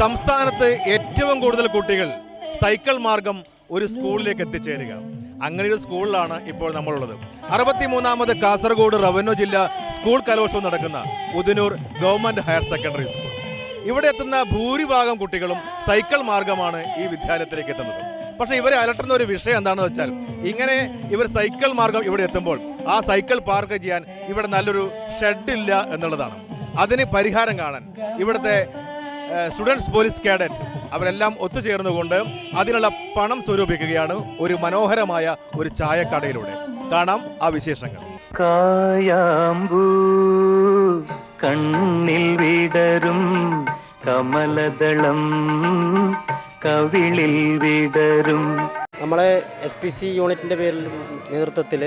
സംസ്ഥാനത്ത് ഏറ്റവും കൂടുതൽ കുട്ടികൾ സൈക്കിൾ മാർഗം ഒരു സ്കൂളിലേക്ക് എത്തിച്ചേരുക. അങ്ങനെ ഒരു സ്കൂളിലാണ് ഇപ്പോൾ നമ്മളുള്ളത്. അറുപത്തിമൂന്നാമത് കാസർഗോഡ് റവന്യൂ ജില്ല സ്കൂൾ കലോത്സവം നടക്കുന്ന Udanur government higher secondary school. ഇവിടെ എത്തുന്ന ഭൂരിഭാഗം കുട്ടികളും സൈക്കിൾ മാർഗമാണ് ഈ വിദ്യാലയത്തിലേക്ക് എത്തുന്നത്. പക്ഷേ ഇവരെ അലട്ടുന്ന ഒരു വിഷയം എന്താണെന്ന് വെച്ചാൽ ഇങ്ങനെ ഇവർ സൈക്കിൾ മാർഗം ഇവിടെ എത്തുമ്പോൾ ആ സൈക്കിൾ പാർക്ക് ചെയ്യാൻ ഇവിടെ നല്ലൊരു ഷെഡില്ല എന്നുള്ളതാണ്. അതിന് പരിഹാരം കാണാൻ ഇവിടുത്തെ സ്റ്റുഡൻസ് പോലീസ് കേഡറ്റ്. അവരെല്ലാം ഒത്തുചേർന്നുകൊണ്ട് അതിനുള്ള പണം സ്വരൂപിക്കുകയാണ് ഒരു മനോഹരമായ ഒരു ചായക്കടയിലൂടെ. കാണാം ആ വിശേഷങ്ങൾ. കായാമ്പൂ കണ്ണിൽ വിടരും കമലദളം കവിളിൽ വിടരും. നമ്മളെ എസ് പി സി യൂണിറ്റിന്റെ പേരിൽ നേതൃത്വത്തിൽ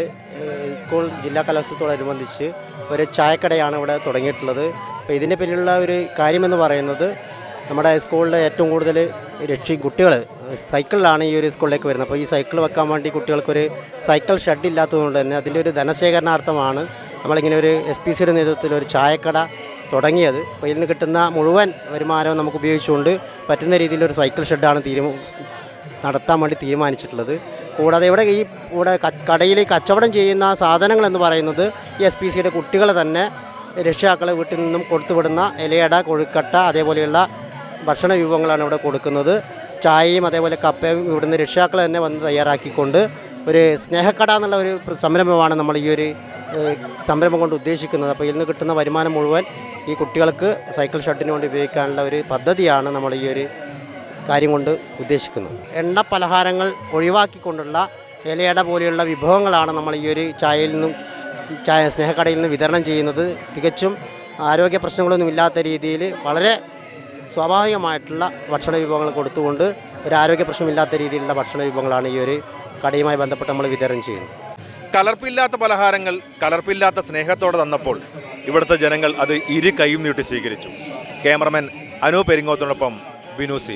സ്കൂൾ ജില്ലാ കലോത്സവത്തോടനുബന്ധിച്ച് ഒരു ചായക്കടയാണ് ഇവിടെ തുടങ്ങിയിട്ടുള്ളത്. അപ്പോൾ ഇതിന്റെ പിന്നിലുള്ള ഒരു കാര്യമെന്ന് പറയുന്നത് നമ്മുടെ സ്കൂളിലെ ഏറ്റവും കൂടുതൽ രക്ഷി കുട്ടികൾ സൈക്കിളിലാണ് ഈ ഒരു സ്കൂളിലേക്ക് വരുന്നത്. അപ്പോൾ ഈ സൈക്കിൾ വെക്കാൻ വേണ്ടി കുട്ടികൾക്കൊരു സൈക്കിൾ ഷെഡ് ഇല്ലാത്തതുകൊണ്ട് തന്നെ അതിന്റെ ഒരു ധനശേഖരണാർത്ഥമാണ് നമ്മളിങ്ങനെ ഒരു എസ് പി സിയുടെ നേതൃത്വത്തിൽ ഒരു ചായക്കട തുടങ്ങിയത്. അപ്പോൾ ഇതിൽ നിന്ന് കിട്ടുന്ന മുഴുവൻ വരുമാനവും നമുക്ക് ഉപയോഗിച്ചുകൊണ്ട് പറ്റുന്ന രീതിയിൽ ഒരു സൈക്കിൾ ഷെഡാണ് തീരുമാ നടത്താൻ വേണ്ടി തീരുമാനിച്ചിട്ടുള്ളത്. കൂടാതെ ഇവിടെ ഈ ഇവിടെ കടയിൽ കച്ചവടം ചെയ്യുന്ന സാധനങ്ങൾ എന്ന് പറയുന്നത് ഈ എസ് പി സിയുടെ കുട്ടികളെ തന്നെ രക്ഷിതാക്കളെ വീട്ടിൽ നിന്നും കൊടുത്തുവിടുന്ന ഇലയട കൊഴുക്കട്ട അതേപോലെയുള്ള ഭക്ഷണ വിഭവങ്ങളാണ് ഇവിടെ കൊടുക്കുന്നത്. ചായയും അതേപോലെ കപ്പയും ഇവിടുന്ന് രക്ഷിതാക്കൾ തന്നെ വന്ന് തയ്യാറാക്കിക്കൊണ്ട് ഒരു സ്നേഹക്കട എന്നുള്ള ഒരു സംരംഭമാണ് നമ്മൾ ഈ ഒരു സംരംഭം കൊണ്ട് ഉദ്ദേശിക്കുന്നത്. അപ്പോൾ ഇതിൽ കിട്ടുന്ന വരുമാനം മുഴുവൻ ഈ കുട്ടികൾക്ക് സൈക്കിൾ ഷട്ടിന് വേണ്ടി ഉപയോഗിക്കാനുള്ള ഒരു പദ്ധതിയാണ് നമ്മൾ ഈ ഒരു കാര്യം കൊണ്ട് ഉദ്ദേശിക്കുന്നത്. എണ്ണ പലഹാരങ്ങൾ ഒഴിവാക്കിക്കൊണ്ടുള്ള ഇലയട പോലെയുള്ള വിഭവങ്ങളാണ് നമ്മൾ ഈ ഒരു ചായയിൽ നിന്നും ചായ സ്നേഹക്കടയിൽ നിന്ന് വിതരണം ചെയ്യുന്നത്. തികച്ചും ആരോഗ്യ പ്രശ്നങ്ങളൊന്നും ഇല്ലാത്ത രീതിയിൽ വളരെ സ്വാഭാവികമായിട്ടുള്ള ഭക്ഷണ വിഭവങ്ങൾ കൊടുത്തുകൊണ്ട് ഒരു ആരോഗ്യ പ്രശ്നമില്ലാത്ത രീതിയിലുള്ള ഭക്ഷണ വിഭവങ്ങളാണ് ഈ ഒരു കടയുമായി ബന്ധപ്പെട്ട് നമ്മൾ വിതരണം ചെയ്യുന്നത്. കലർപ്പില്ലാത്ത പലഹാരങ്ങൾ കലർപ്പില്ലാത്ത സ്നേഹത്തോടെ തന്നപ്പോൾ ഇവിടുത്തെ ജനങ്ങൾ അത് ഇരു കൈയും നീട്ടി സ്വീകരിച്ചു. ക്യാമറമാൻ അനു പെരിങ്ങോത്തിനൊപ്പം ബിനു സി